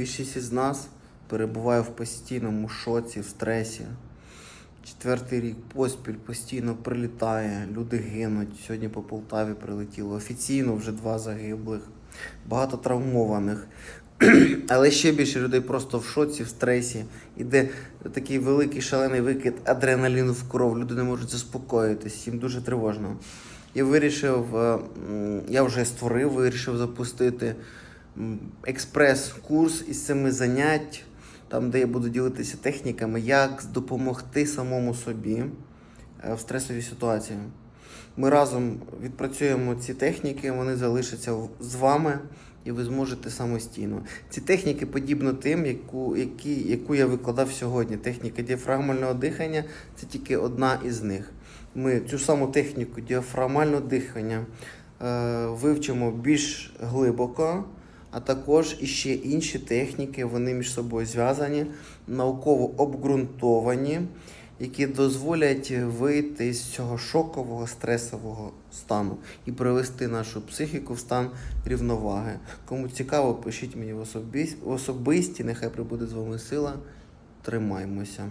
більшість із нас перебуває в постійному шоці, в стресі. Четвертий рік поспіль постійно прилітає, люди гинуть. Сьогодні по Полтаві прилетіло. Офіційно вже два загиблих, багато травмованих. Але ще більше людей просто в шоці, в стресі. Іде такий великий шалений викид адреналіну в кров. Люди не можуть заспокоїтись, їм дуже тривожно. Я вирішив, е, я вже створив, вирішив запустити експрес-курс із семи занять, там, де я буду ділитися техніками, як допомогти самому собі е, в стресовій ситуації. Ми разом відпрацюємо ці техніки, вони залишаться з вами, і ви зможете самостійно. Ці техніки подібно тим, яку, які, яку я викладав сьогодні. Техніка діафрагмального дихання це тільки одна із них. Ми цю саму техніку діафрагмального дихання е, вивчимо більш глибоко, а також іще інші техніки, вони між собою зв'язані, науково обґрунтовані, які дозволять вийти з цього шокового стресового стану і привести нашу психіку в стан рівноваги. Кому цікаво, пишіть мені в особисті, нехай прибуде з вами сила. Тримаймося.